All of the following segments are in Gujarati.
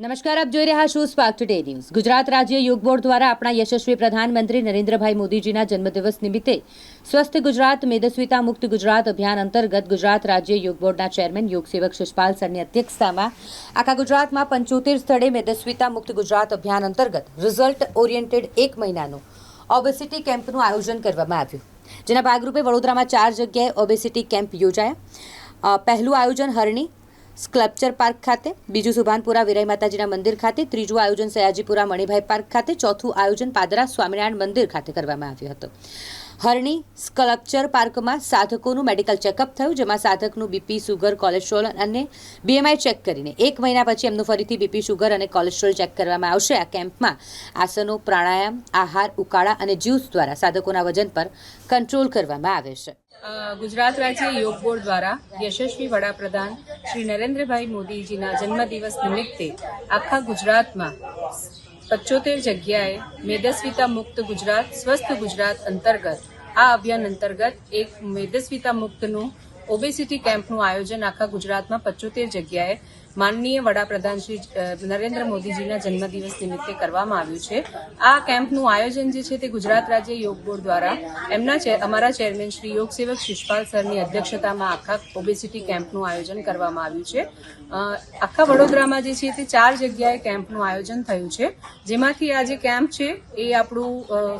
નમસ્કાર, આપ જોઈ રહ્યા છો સ્પાર્ક ટુડે ન્યૂઝ. ગુજરાત રાજ્ય યોગ બોર્ડ દ્વારા આપણા યશસ્વી પ્રધાનમંત્રી નરેન્દ્રભાઈ મોદીજીના જન્મદિવસ નિમિત્તે સ્વસ્થ ગુજરાત, મેદસ્વીતા મુક્ત ગુજરાત અભિયાન અંતર્ગત ગુજરાત રાજ્ય યોગ બોર્ડના ચેરમેન, યોગ સેવક શિષપાલ સરની અધ્યક્ષતામાં આખા ગુજરાતમાં પંચોતેર સ્થળે મેદસ્વીતા મુક્ત ગુજરાત અભિયાન અંતર્ગત રિઝલ્ટ ઓરિએન્ટેડ એક મહિનાનું ઓબેસિટી કેમ્પનું આયોજન કરવામાં આવ્યું. જેના ભાગરૂપે વડોદરામાં ચાર જગ્યાએ ઓબેસિટી કેમ્પ યોજાયા. પહેલું આયોજન હરણી સ્કલ્પચર પાર્ક ખાતે, બીજું સુભાનપુરા વિરાય માતાજીના મંદિર ખાતે, ત્રીજું આયોજન સયાજીપુરા મણિભાઈ પાર્ક ખાતે, ચોથું આયોજન પાદરા સ્વામિનારાયણ મંદિર ખાતે કરવામાં આવ્યું હતું. હરણી સ્કલ્પચર પાર્કમાં સાધકોનું મેડિકલ ચેકઅપ થયું, જેમાં સાધકનું બીપી, સુગર, કોલેસ્ટ્રોલ અને બીએમઆઈ ચેક કરીને એક મહિના પછી એમનું ફરીથી બીપી સુગર અને કોલેસ્ટ્રોલ ચેક કરવામાં આવશે. આ કેમ્પમાં આસનો, પ્રાણાયામ, આહાર, ઉકાળા અને જ્યુસ દ્વારા સાધકોના વજન પર કંટ્રોલ કરવામાં આવે છે. ગુજરાત રાજ્ય યોગ બોર્ડ દ્વારા યશસ્વી વડાપ્રધાન શ્રી નરેન્દ્રભાઈ મોદીજીના જન્મદિવસ નિમિત્તે આખા ગુજરાતમાં પચોતેર જગ્યાએ મેદસ્વીતા મુક્ત ગુજરાત, સ્વસ્થ ગુજરાત અંતર્ગત આ અભિયાન અંતર્ગત એક મેદસ્વીતા મુક્તનું ઓબેસિટી કેમ્પનું આયોજન આખા ગુજરાતમાં પચોતેર જગ્યાએ માનનીય વડાપ્રધાન શ્રી નરેન્દ્ર મોદીજીના જન્મદિવસ નિમિત્તે કરવામાં આવ્યું છે. આ કેમ્પનું આયોજન જે છે તે ગુજરાત રાજ્ય યોગ બોર્ડ દ્વારા એમના અમારા ચેરમેન શ્રી યોગ સેવક શિષપાલ સરની અધ્યક્ષતામાં આખા ઓબેસિટી કેમ્પનું આયોજન કરવામાં આવ્યું છે. આખા વડોદરામાં જે છે તે ચાર જગ્યાએ કેમ્પનું આયોજન થયું છે. જેમાંથી આ જે કેમ્પ છે એ આપણું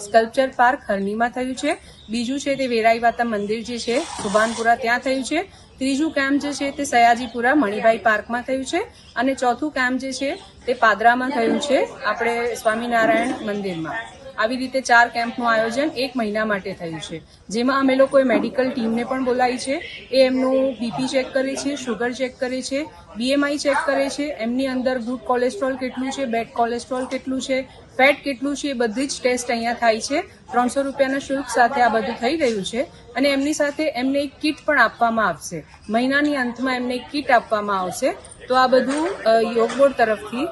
સ્કલ્પચર પાર્ક હરણીમાં થયું છે. બીજું છે તે વેરાઈવાતા મંદિર જે છે, સુભાનપુરા ત્યાં થયું છે. ત્રીજું કેમ્પ જે છે તે સયાજીપુરા મણિભાઈ પાર્કમાં થયું છે અને ચોથું કેમ્પ જે છે તે પાદરામાં થયું છે, આપણે સ્વામિનારાયણ મંદિરમાં. આવી રીતે ચાર કેમ્પનું આયોજન એક મહિના માટે થયું છે. જેમાં અમે લોકોએ મેડિકલ ટીમને પણ બોલાવી છે. એ એમનું બીપી ચેક કરે છે શુગર ચેક કરે છે બીએમઆઈ ચેક કરે છે. એમની અંદર ગુડ કોલેસ્ટ્રોલ કેટલું છે બેડ કોલેસ્ટ્રોલ કેટલું છે ફેટ કેટલું છે, એ બધી જ ટેસ્ટ અહીંયા થાય છે. ત્રણસો રૂપિયાના શુલ્ક સાથે આ બધું થઈ રહ્યું છે અને એમની સાથે એમને એક કીટ પણ આપવામાં આવશે. મહિનાની અંતમાં એમને એક કીટ આપવામાં આવશે. તો આ બધું યોગ બોર્ડ તરફથી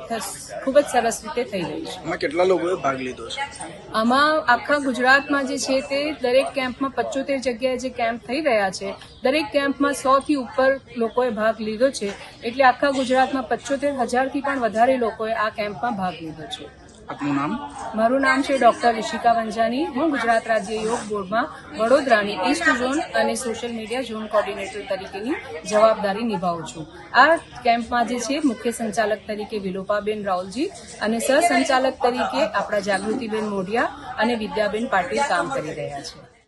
ખૂબ જ સરસ રીતે થઈ રહ્યું છે. આમાં કેટલા લોકોએ ભાગ લીધો છે? આમાં આખા ગુજરાતમાં જે છે તે દરેક કેમ્પમાં પચોતેર જગ્યાએ જે કેમ્પ થઈ રહ્યા છે દરેક કેમ્પમાં સો થી ઉપર લોકોએ ભાગ લીધો છે એટલે આખા ગુજરાતમાં પચોતેર હજારથી પણ વધારે લોકોએ આ કેમ્પમાં ભાગ લીધો છે. આપનું નામ? મારું નામ છે ડોક્ટર ઋષિકા વંજાની. હું ગુજરાત રાજ્ય યોગ બોર્ડમાં વડોદરાની ઈસ્ટ ઝોન અને સોશિયલ મીડિયા ઝોન કોર્ડિનેટર તરીકેની જવાબદારી નિભાવું છું. આ કેમ્પમાં જે છે, મુખ્ય સંચાલક તરીકે વિલોપાબેન રાઉલજી અને સહસંચાલક તરીકે આપણા જાગૃતિબેન મોઢિયા અને વિદ્યાબેન પાટીલ કામ કરી રહ્યા છે.